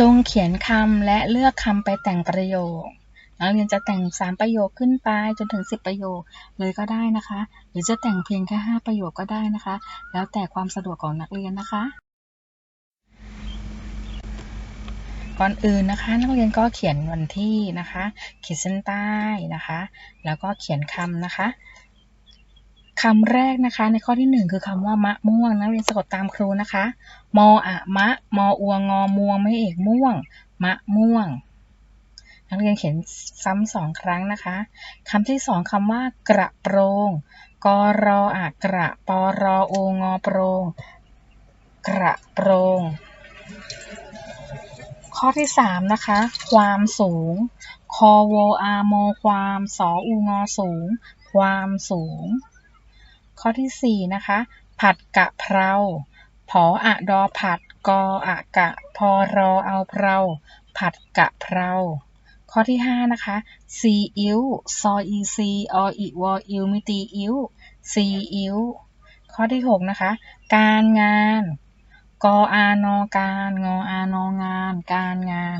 จงเขียนคำและเลือกคำไปแต่งประโยค นักเรียนจะแต่ง 3 ประโยคขึ้นไปจนถึง 10 ประโยคเลยก็ได้นะคะ หรือจะแต่งเพียงแค่ 5 ประโยคก็ได้นะคะ แล้วแต่ความสะดวกของนักเรียนนะคะ ก่อนอื่นนะคะ นักเรียนก็เขียนวันที่นะคะ ขีดเส้นใต้นะคะ แล้วก็เขียนคำนะคะ คำแรกนะคะในข้อที่ 1 คือคำว่ามะม่วงนักเรียนสะกดตามครูนะคะมออะมะมออัวงอม่วงไม่เอกม่วง มะม่วง นักเรียนเขียนซ้ำสองครั้งนะคะคำที่สองคำว่ากระโปรงกรออะกระปอรอโองอโปรงกระโปรงข้อที่สามนะคะ ความสูงคอโวอาโมความสออูงอสูง ความสูง ข้อที่สี่นะคะ ผัดกะเพราผออะดอผัดกออะกะพอรอเอาเพรา ผัดกะเพรา ข้อที่ห้านะคะซีอิ๊วซออีซีออีวออิวมิตีอิ๊วซีอิ๊วข้อที่หกนะคะ การงานกออานอการงออานองาน การงาน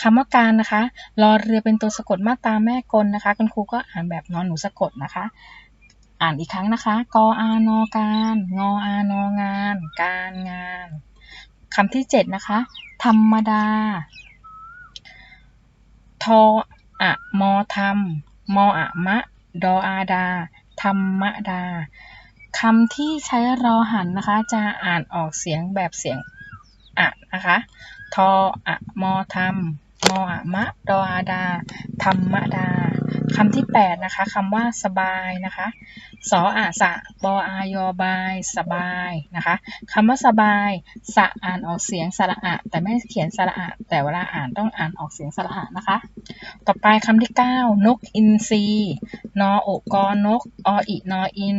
คำว่าการนะคะรอเรือเป็นตัวสะกดมาตราแม่กลนะคะ คุณครูก็อ่านแบบนอนหนูสะกดนะคะ อ่านอีกครั้งนะคะ กออานอการงออานองาน การงานคำที่เจ็ดนะคะ ธรรมดา ทออะมอธรรม มออะมะ ดออาดา ธรรมดาคำที่ใช้รอหันนะคะ จะอ่านออกเสียงแบบเสียงอะนะคะ ทออะมอธรรม มออะมะ ดออาดา ธรรมดา คำที่ 8 นะคะคำว่าสบายนะคะสออะสะบออายอบายสบายนะคะคำว่าสบายสะอ่านออกเสียงสระอะแต่ไม่เขียนสระอะแต่เวลาอ่านต้องอ่านออกเสียงสระอะนะคะ ต่อไปคำที่ 9 นกอินทรีนอโอกอนกออีนออิน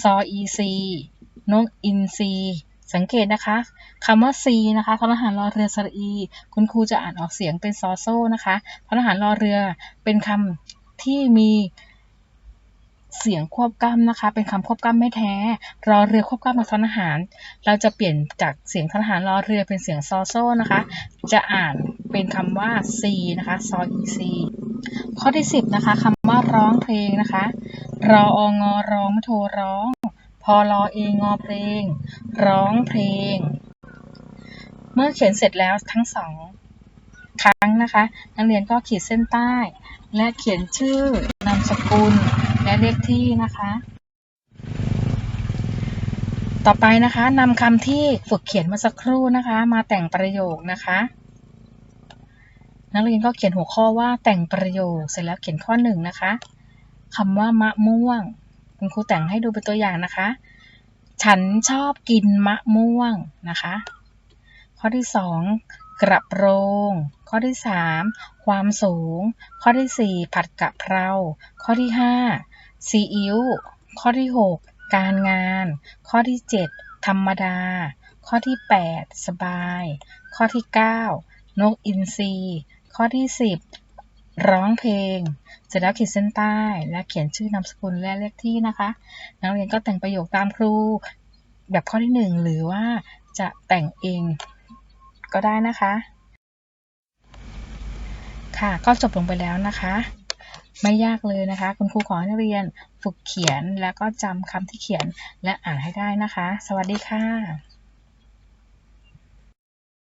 ซออีซีนกอินทรีสังเกตนะคะคำว่า C นะคะทหารรอเรือสระอี คุณครูจะอ่านออกเสียงเป็นซอโซ่นะคะทหารรอเรือเป็นคำ ที่มีเสียงควบกล้ำนะคะ เป็นคำควบกล้ำไม่แท้ รอเรือควบกล้ำกับทหาร เราจะเปลี่ยนจากเสียงทหารรอเรือเป็นเสียงซอโซนะคะ จะอ่านเป็นคำว่า C นะคะซออีซีข้อที่ 10นะคะคำว่าร้องเพลงนะคะ รอองอร้องไม่โทรร้อง พอรอเองอเพลง ร้องเพลง เมื่อเขียนเสร็จแล้วทั้งสอง ครั้งนะคะ นักเรียนก็ขีดเส้นใต้ และเขียนชื่อนามสกุลและเลขที่นะคะ ต่อไปนะคะนำคำที่ฝึกเขียนมื่อสักครู่นะคะ มาแต่งประโยคนะคะนักเรียนก็เขียนหัวข้อว่าแต่งประโยคเสร็จแล้วเขียนข้อหนึ่งนะคะคำว่ามะม่วง คุณครูแต่งให้ดูเป็นตัวอย่างนะคะ ฉันชอบกินมะม่วงนะคะ ข้อที่สอง กระโปรง ข้อที่สามความสูง ข้อที่สี่ผัดกะเพรา ข้อที่ห้าซีอิ๊ว ข้อที่หกการงาน ข้อที่เจ็ดธรรมดา ข้อที่แปดสบาย ข้อที่เก้านกอินทรี ข้อที่สิบร้องเพลง เสร็จแล้วขีดเส้นใต้และเขียนชื่อนามสกุลและเลขที่นะคะ นักเรียนก็แต่งประโยคตามครู แบบข้อที่หนึ่งหรือว่าจะแต่งเอง ก็ได้นะคะ ค่ะก็จบลงไปแล้วนะคะ ไม่ยากเลยนะคะ คุณครูขอให้นักเรียนฝึกเขียนแล้วก็จำคำที่เขียนและอ่านให้ได้นะคะ สวัสดีค่ะ